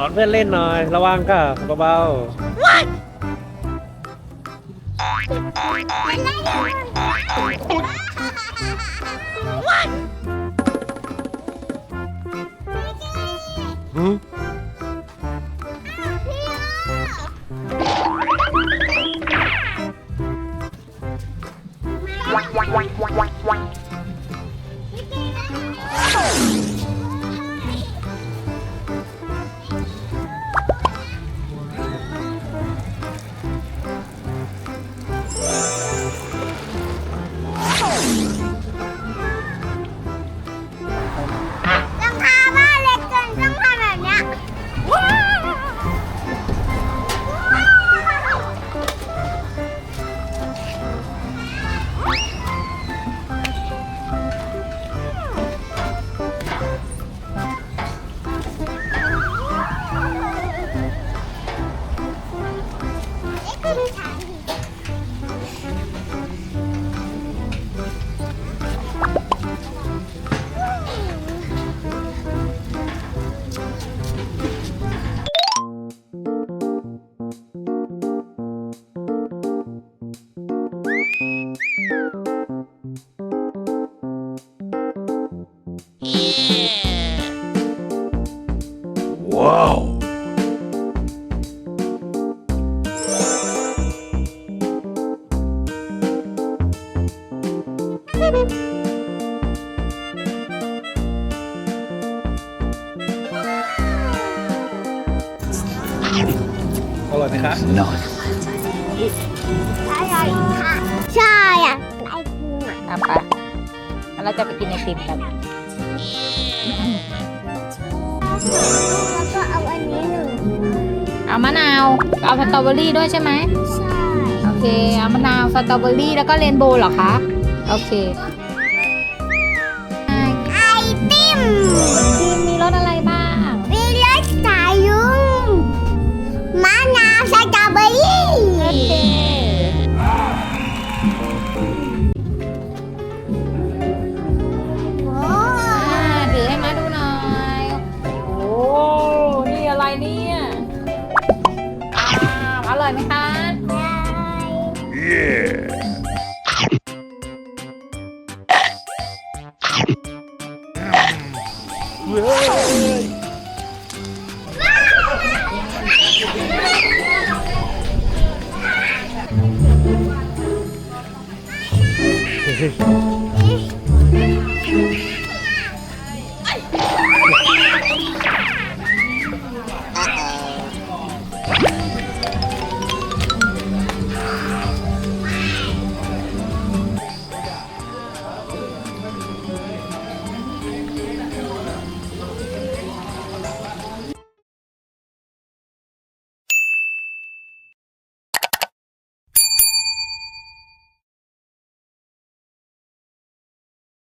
สอนเพื่อนเล่นหน่อย ระวังค่ะเบาๆหื ไหมคะอร่อยค่ะใช่อะไอติมอะเอาไปแล้วเราจะไปกินไอติมกัน แล้วก็เอาอันนี้หนึ่งเอามะนาว เอาสตรอเบอรี่ด้วยใช่ไหม ใช่โอเค เอามะนาว สตรอเบอรี่ แล้วก็เรนโบว์เหรอคะ โอเค ไอติม อยไหมคะเฮ้ย